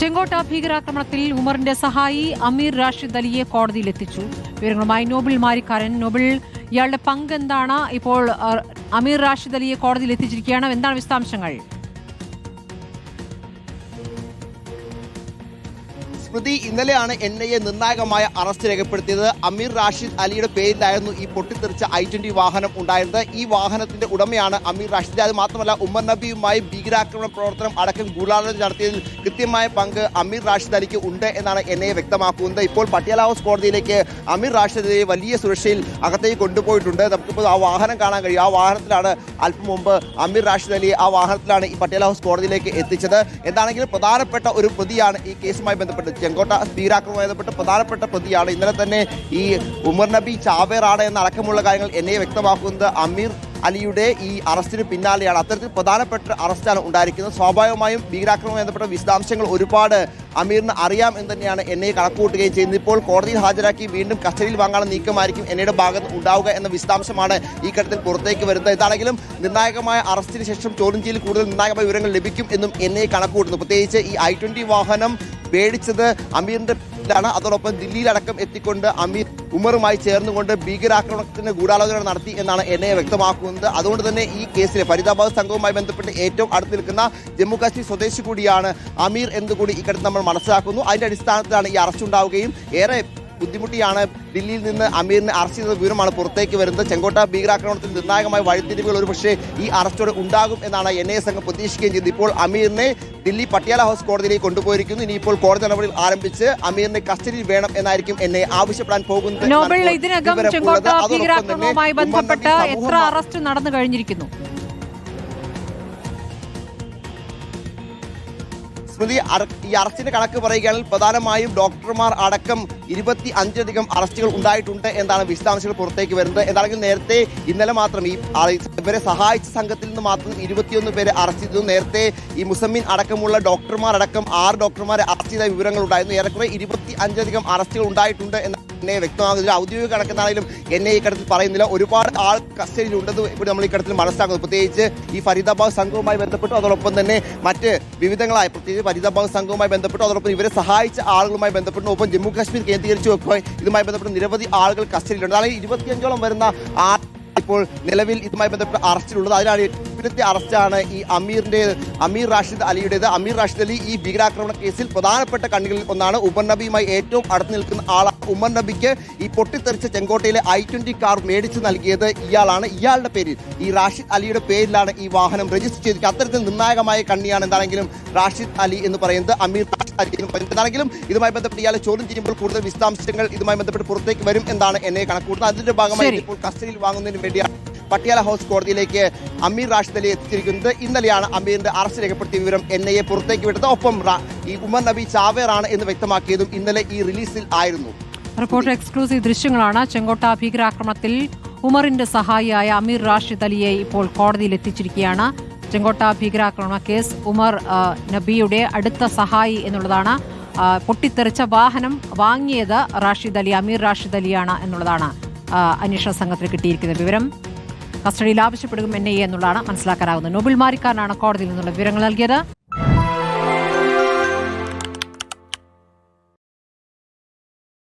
ചെങ്കോട്ട ഭീകരാക്രമണത്തിൽ ഉമറിന്റെ സഹായി അമീർ റാഷിദ് അലിയെ കോടതിയിലെത്തിച്ചു വിവരങ്ങളുമായി നോബിൾ മാരിക്കാരൻ. നോബിൾ ഇയാളുടെ പങ്ക് എന്താണ്? ഇപ്പോൾ അമീർ റാഷിദ് അലിയെ കോടതിയിൽ എത്തിച്ചിരിക്കുകയാണ്. എന്താണ് വിശദാംശങ്ങൾ? സ്മൃതി ഇന്നലെയാണ് എൻ ഐ എ നിർണായകമായ അറസ്റ്റ് രേഖപ്പെടുത്തിയത്. അമീർ റാഷിദ് അലിയുടെ പേരിലായിരുന്നു ഈ പൊട്ടിത്തെറിച്ച ഐ ട്വന്റി വാഹനം ഉണ്ടായിരുന്നത്. ഈ വാഹനത്തിന്റെ ഉടമയാണ് അമീർ റാഷിദ്. അത് മാത്രമല്ല ഉമ്മർ നബിയുമായി ഭീകരാക്രമണ പ്രവർത്തനം അടക്കം ഗൂഢാലോചന നടത്തിയതിൽ കൃത്യമായ പങ്ക് അമീർ റാഷിദ് അലിക്ക് ഉണ്ട് എന്നാണ് എൻ ഐ എ വ്യക്തമാക്കുന്നത്. ഇപ്പോൾ പട്ടിയാല ഹൗസ് കോടതിയിലേക്ക് അമീർ റാഷിദ് അലിയെ വലിയ സുരക്ഷയിൽ അകത്തേക്ക് കൊണ്ടുപോയിട്ടുണ്ട്. നമുക്കിപ്പോൾ ആ വാഹനം കാണാൻ കഴിയും. ആ വാഹനത്തിലാണ് അല്പം മുമ്പ് അമീർ റാഷിദ് അലി ആ വാഹനത്തിലാണ് ഈ പട്ടിയാല ഹൗസ് കോടതിയിലേക്ക് എത്തിച്ചത്. എന്താണെങ്കിലും പ്രധാനപ്പെട്ട ഒരു പ്രതിയാണ് ഈ കേസുമായി ബന്ധപ്പെട്ട് ചെങ്കോട്ട ഭീകരാക്രമവുമായി ബന്ധപ്പെട്ട് പ്രധാനപ്പെട്ട പ്രതിയാണ്. ഇന്നലെ തന്നെ ഈ ഉമർ നബി ചാവേറാണ് എന്ന അടക്കമുള്ള കാര്യങ്ങൾ എന്നെ വ്യക്തമാക്കുന്നത് അമീർ അലിയുടെ ഈ അറസ്റ്റിന് പിന്നാലെയാണ്. അത്തരത്തിൽ പ്രധാനപ്പെട്ട അറസ്റ്റാണ് ഉണ്ടായിരിക്കുന്നത്. സ്വാഭാവികമായും ഭീകരാക്രമണം ബന്ധപ്പെട്ട വിശദാംശങ്ങൾ ഒരുപാട് അമീറിന് അറിയാം എന്ന് തന്നെയാണ് എന്നെ കണക്കുകൂട്ടുകയും ചെയ്യുന്നത്. ഇപ്പോൾ കോടതിയിൽ ഹാജരാക്കി വീണ്ടും കസ്റ്റഡിയിൽ വാങ്ങാനുള്ള നീക്കമായിരിക്കും എന്നയുടെ ഭാഗത്ത് ഉണ്ടാവുക എന്ന വിശദാംശമാണ് ഈ ഘട്ടത്തിൽ പുറത്തേക്ക് വരുന്നത്. ഇതാണെങ്കിലും നിർണായകമായ അറസ്റ്റിന് ശേഷം ചോദ്യം ചെയ്യൽ കൂടുതൽ നിർണായകമായ വിവരങ്ങൾ ലഭിക്കും എന്നും എന്നെ കണക്കുകൂട്ടുന്നു. പ്രത്യേകിച്ച് ഈ ഐ വാഹനം മേടിച്ചത് അമീറിന്റെ ാണ് അതോടൊപ്പം ദില്ലിയിലടക്കം എത്തിക്കൊണ്ട് അമീർ ഉമറുമായി ചേർന്നുകൊണ്ട് ഭീകരാക്രമണത്തിന് ഗൂഢാലോചന നടത്തി എന്നാണ് എൻ ഐ വ്യക്തമാക്കുന്നത്. അതുകൊണ്ട് തന്നെ ഈ കേസിലെ ഫരീദാബാദ് സംഘവുമായി ബന്ധപ്പെട്ട് ഏറ്റവും അടുത്ത് നിൽക്കുന്ന ജമ്മു കാശ്മീർ സ്വദേശി കൂടിയാണ് അമീർ എന്നുകൂടി ഇക്കടുത്ത് നമ്മൾ മനസ്സിലാക്കുന്നു. അതിന്റെ അടിസ്ഥാനത്തിലാണ് ഈ അറസ്റ്റ് ഉണ്ടാവുകയും ഏറെ ബുദ്ധിമുട്ടിയാണ് ദില്ലിയിൽ നിന്ന് അമീറിനെ അറസ്റ്റ് ചെയ്ത വിവരമാണ് പുറത്തേക്ക് വരുന്നത്. ചെങ്കോട്ട ഭീകരാക്രമണത്തിൽ നിർണായകമായ വഴിത്തിരിവുകൾ ഒരുപക്ഷെ ഈ അറസ്റ്റോടെ ഉണ്ടാകും എന്നാണ് എൻ ഐ എ സംഘം പ്രതീക്ഷിക്കുകയും ചെയ്തത്. ഇപ്പോൾ അമീറിനെ ദില്ലി പട്യാല ഹൗസ് കോടതിയിലേക്ക് കൊണ്ടുപോയിരിക്കുന്നു. ഇനിയിപ്പോൾ കോടതി നടപടികൾ ആരംഭിച്ച് അമീറിനെ കസ്റ്റഡിയിൽ വേണം എന്നായിരിക്കും എന്നെ ആവശ്യപ്പെടാൻ പോകുന്നത്. ഇതിനകം. ചെങ്കോട്ട ഭീകരാക്രമണവുമായി ബന്ധപ്പെട്ട് എത്ര അറസ്റ്റ് നടന്നു കഴിഞ്ഞിരിക്കുന്നു? സ്മൃതി ഈ അറസ്റ്റിന്റെ കണക്ക് പറയുകയാണെങ്കിൽ പ്രധാനമായും ഡോക്ടർമാർ അടക്കം ഇരുപത്തി അഞ്ചിലധികം അറസ്റ്റുകൾ ഉണ്ടായിട്ടുണ്ട് എന്നാണ് വിശദാംശങ്ങൾ പുറത്തേക്ക് വരുന്നത്. എന്താണെങ്കിൽ നേരത്തെ ഇന്നലെ മാത്രം ഈ ഇവരെ സഹായിച്ച സംഘത്തിൽ നിന്ന് മാത്രം ഇരുപത്തിയൊന്ന് പേരെ അറസ്റ്റ് ചെയ്തു. നേരത്തെ ഈ മുസമ്മിൻ അടക്കമുള്ള ഡോക്ടർമാർ അടക്കം ആറ് ഡോക്ടർമാരെ അറസ്റ്റ് ചെയ്ത വിവരങ്ങൾ ഉണ്ടായിരുന്നു. ഏറെക്കുറെ ഇരുപത്തി അഞ്ചിലധികം അറസ്റ്റുകൾ ഉണ്ടായിട്ടുണ്ട് എന്ന് എന്നെ വ്യക്തമാകുന്നില്ല. ഔദ്യോഗിക കണക്കെന്നാണെങ്കിലും എന്നെ ഈ ഘട്ടത്തിൽ പറയുന്നില്ല. ഒരുപാട് ആൾ കസ്റ്റഡിയിൽ ഉണ്ടെന്ന് ഇവിടെ നമ്മൾ ഈ ഘട്ടത്തിൽ മനസ്സിലാക്കുന്നത് പ്രത്യേകിച്ച് ഈ ഫരീദാബാദ് സംഘവുമായി ബന്ധപ്പെട്ടു. അതോടൊപ്പം തന്നെ മറ്റ് വിവിധങ്ങളായ പ്രത്യേകിച്ച് ഫരീദാബാദ് സംഘവുമായി ബന്ധപ്പെട്ടു. അതോടൊപ്പം ഇവരെ സഹായിച്ച ആളുകളുമായി ബന്ധപ്പെട്ടു. ഒപ്പം ജമ്മു കാശ്മീർ കേന്ദ്രീകരിച്ചു വെക്കുമ്പോൾ ഇതുമായി ബന്ധപ്പെട്ട് നിരവധി ആളുകൾ കസ്റ്റഡിയിലുണ്ട്. അതായത് ഇരുപത്തിയഞ്ചോളം വരുന്ന ആ ഇപ്പോൾ നിലവിൽ ഇതുമായി ബന്ധപ്പെട്ട് അറസ്റ്റിലുള്ളത്. അതിനാണ് ഇപ്പോഴത്തെ അറസ്റ്റാണ് ഈ അമീറിന്റെ അമീർ റാഷിദ് അലിയുടേത്. അമീർ റാഷിദ് അലി ഈ ഭീകരാക്രമണ കേസിൽ പ്രധാനപ്പെട്ട കണ്ണികളിൽ ഒന്നാണ്. ഉമർ നബിയുമായി ഏറ്റവും അടുത്ത് നിൽക്കുന്ന ആളാണ് ഉമർ നബിക്ക് ഈ പൊട്ടിത്തെറിച്ച ചെങ്കോട്ടയിലെ ഐ ട്വന്റി കാർ മേടിച്ചു നൽകിയത് ഇയാളാണ്. ഇയാളുടെ പേരിൽ ഈ റാഷിദ് അലിയുടെ പേരിലാണ് ഈ വാഹനം രജിസ്റ്റർ ചെയ്തിരിക്കുന്നത്. അത്തരത്തിൽ നിർണായകമായ കണ്ണിയാണ് എന്താണെങ്കിലും റാഷിദ് അലി എന്ന് പറയുന്നത്. അമീർ റാഷിദ് അലി എന്ന് പറയുന്നത്. എന്താണെങ്കിലും ഇതുമായി ബന്ധപ്പെട്ട് ഇയാളെ ചോദ്യം ചെയ്യുമ്പോൾ കൂടുതൽ വിശദാംശങ്ങൾ ഇതുമായി ബന്ധപ്പെട്ട് പുറത്തേക്ക് വരും എന്നാണ് എന്നെ കണക്കൂട്ടുന്നത് അതിന്റെ ഭാഗമായി ഇപ്പോൾ കസ്റ്റഡിയിൽ വാങ്ങുന്നതിന് വേണ്ടിയാണ് പട്ടിയാല ഹൗസ് കോടതിയിലേക്ക് അമീർ റാഷിദ് അലി എത്തിച്ചിരിക്കുന്നത് ഇന്നലെയാണ് അമീറിന്റെ അറസ്റ്റ് രേഖപ്പെടുത്തിയ വിവരം എൻ ഐ എ പുറത്തേക്ക് വിട്ടത്. ഒപ്പം ഈ ഉമർ നബി ചാവേറാണ് എന്ന് വ്യക്തമാക്കിയതും ഇന്നലെ ഈ റിലീസിൽ ആയിരുന്നു. റിപ്പോർട്ടർ എക്സ്ക്ലൂസീവ് ദൃശ്യങ്ങളാണ്. ചെങ്കോട്ട ഭീകരാക്രമണത്തിൽ ഉമറിന്റെ സഹായിയായ അമീർ റാഷിദ് അലിയെ ഇപ്പോൾ കോടതിയിൽ എത്തിച്ചിരിക്കുകയാണ്. ചെങ്കോട്ട ഭീകരാക്രമണ കേസ് ഉമർ നബിയുടെ അടുത്ത സഹായി എന്നുള്ളതാണ്. പൊട്ടിത്തെറിച്ച വാഹനം വാങ്ങിയത് റാഷിദ് അലി അമീർ റാഷിദ് അലിയാണ് എന്നുള്ളതാണ് അന്വേഷണ സംഘത്തിന് കിട്ടിയിരിക്കുന്ന വിവരം. കസ്റ്റഡിയിൽ ആവശ്യപ്പെടും എൻ ഐ എ എന്നുള്ളതാണ് മനസ്സിലാക്കാനാകുന്നത് നോബിൾ മാരിക്കാരനാണ് കോടതിയിൽ നിന്നുള്ള വിവരങ്ങൾ നൽകിയത്.